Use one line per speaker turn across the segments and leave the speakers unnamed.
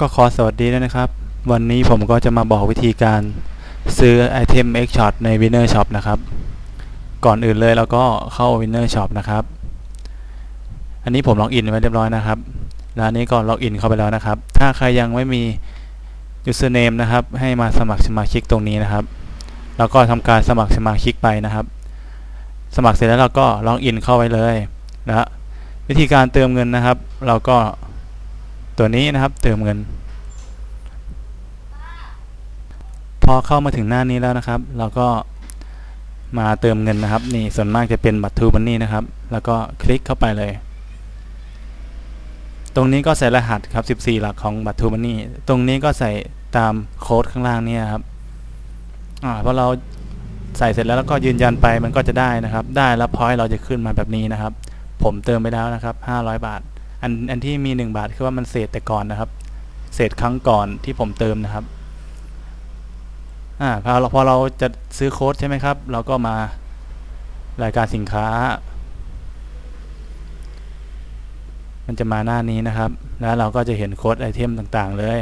ก็ขอสวัสดีด้วยนะครับ วันนี้ผมก็จะมาบอกวิธีการซื้อไอเทม X Shot ใน Winner Shop นะครับ ก่อนอื่นเลยเราก็เข้า Winner Shop นะครับ อันนี้ผมล็อกอินไว้เรียบร้อยนะครับร้านนี้ก็ล็อกอินเข้าไปแล้วนะครับ ถ้าใครยังไม่มี username นะครับ ให้มาสมัครสมาชิกตรงนี้นะครับ แล้วก็ทำการสมัครสมาชิกไปนะครับ สมัครเสร็จแล้วเราก็ล็อกอินเข้าไว้เลยนะฮะวิธีการเติมเงินนะครับ เราก็ ตัวนี้นะครับเติมเงิน พอเข้ามาถึงหน้านี้แล้วนะครับ เราก็มาเติมเงินนะครับ นี่ส่วนมากจะเป็นบัตรทูบันนี่นะครับ แล้วก็คลิกเข้าไปเลย ตรงนี้ก็ใส่รหัสครับ 14 หลักของบัตรทูบันนี่ตรงนี้ก็ใส่ตามโค้ดข้างล่างนี่ครับอ่าพอเราใส่เสร็จแล้วแล้วก็ยืนยันไปมันก็จะได้นะครับ ได้แล้วพอยเราจะขึ้นมาแบบนี้นะครับ ผมเติมไปแล้วนะครับ 500 บาท อันอันที่มี 1 บาทคือว่ามันเศษแต่ก่อนนะครับ เศษครั้งก่อนที่ผมเติมนะครับอ่าพอเราพอเราจะซื้อโค้ดใช่ไหมครับ เราก็มารายการสินค้า มันจะมาหน้านี้นะครับ แล้วเราก็จะเห็นโค้ดไอเทมต่างๆ เลย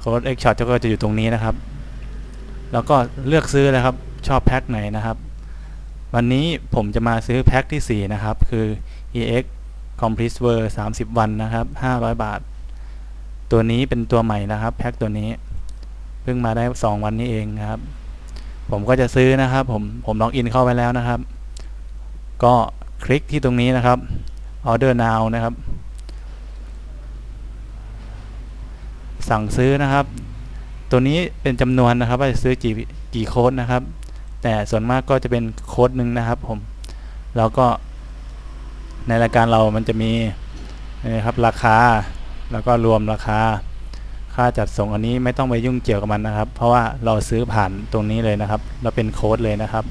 โค้ด X Shot ก็จะอยู่ตรงนี้นะครับ แล้วก็เลือกซื้อเลยครับ ชอบแพ็คไหนนะครับ วันนี้ผมจะมาซื้อแพ็คที่ 4 นะครับ คือ EX Complete w o r 30 วันนะครับ 500 บาท ตัวนี้เป็นตัวใหม่นะครับ แพ็คตัวนี้ เพิ่งมาได้ 2 วันนี้เองครับ ผมก็จะซื้อนะครับ ผมผมล็อกอินเข้าไปแล้วนะครับ ก็คลิกที่ตรงนี้นะครับ Order now นะครับ สั่งซื้อนะครับ ตัวนี้เป็นจำนวนนะครับว่าจะซื้อกี่กี่โค้ดนะครับ แต่ส่วนมากก็จะเป็นโค้ดหนึ่งนะครับ ผมแล้วก็ ในรายการเรามันจะมีนะครับราคาแล้วก็รวมราคา ค่าจัดส่งอันนี้ไม่ต้องไปยุ่งเกี่ยวกับมันนะครับ เพราะว่าเราซื้อผ่านตรงนี้เลยนะครับ เราเป็นโค้ดเลยนะครับ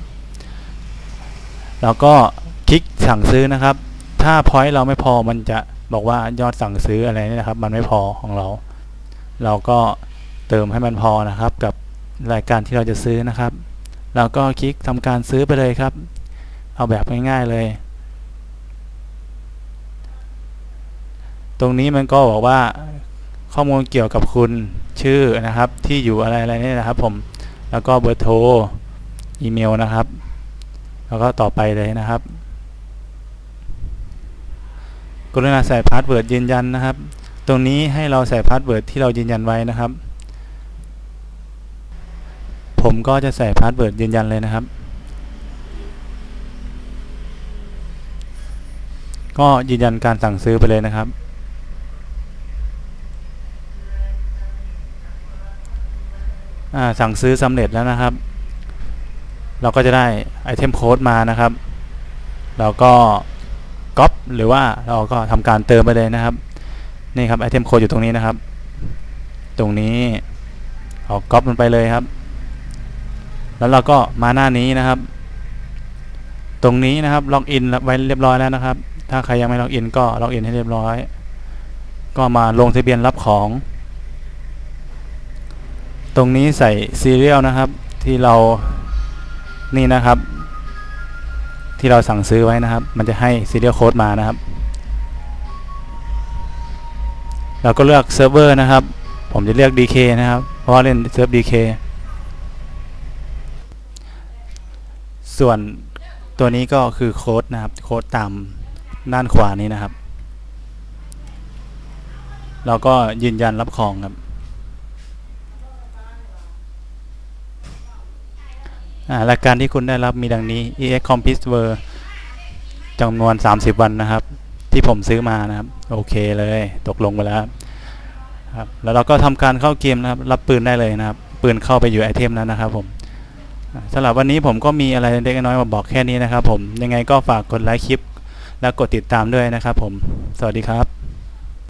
แล้วก็คลิกสั่งซื้อนะครับ ถ้าพอยต์เราไม่พอมันจะบอกว่ายอดสั่งซื้ออะไรนี่นะครับ มันไม่พอของเรา เราก็เติมให้มันพอนะครับ กับรายการที่เราจะซื้อนะครับ เราก็คลิกทำการซื้อไปเลยครับ เอาแบบง่ายๆเลย ตรงนี้มันก็บอกว่าข้อมูลเกี่ยวกับคุณชื่อนะครับ ที่อยู่อะไรอะไรนี่นะครับ ผมแล้วก็เบอร์โทรอีเมลนะครับ แล้วก็ต่อไปเลยนะครับกรุณาใส่พาสเวิร์ดยืนยันนะครับ ตรงนี้ให้เราใส่พาสเวิร์ดที่เรายืนยันไว้นะครับ ผมก็จะใส่พาสเวิร์ดยืนยันเลยนะครับ ก็ยืนยันการสั่งซื้อไปเลยนะครับ อ่า สั่งซื้อสำเร็จแล้วนะครับ เราก็จะได้ไอเทมโค้ดมานะครับ เราก็ก๊อปหรือว่าเราก็ทำการเติมไปเลยนะครับ นี่ครับไอเทมโค้ดอยู่ตรงนี้นะครับ ตรงนี้เอาก๊อปมันไปเลยครับ แล้วเราก็มาหน้านี้นะครับ ตรงนี้นะครับล็อกอินไว้เรียบร้อยแล้วนะครับ ถ้าใครยังไม่ล็อกอินก็ล็อกอินให้เรียบร้อย ก็มาลงทะเบียนรับของ ตรงนี้ใส่ซีเรียลนะครับ ที่เรานี่นะครับ ที่เราสั่งซื้อไว้นะครับ มันจะให้ซีเรียลโค้ดมานะครับ เราก็เลือกเซิร์ฟเวอร์นะครับ ผมจะเลือก DK นะครับ เพราะเล่นเซิร์ฟ DK ส่วนตัวนี้ก็คือโค้ดนะครับ โค้ดตามด้านขวานี้นะครับ เราก็ยืนยันรับของครับ อ่ารายการที่คุณได้รับมีดังนี้ EX Compete w o r จำนวน 30 วันนะครับ ที่ผมซื้อมานะครับ โอเคเลยตกลงไปแล้วครับแล้วเราก็ทำการเข้าเกมนะครับ รับปืนได้เลยนะครับ ปืนเข้าไปอยู่ไอเทมนั้นนะครับผมสำหรับวันนี้ผมก็มีอะไรเล็กน้อยมาบอกแค่นี้นะครับผมยังไงก็ฝากกดไลค์คลิป แล้วกดติดตามด้วยนะครับผม สวัสดีครับ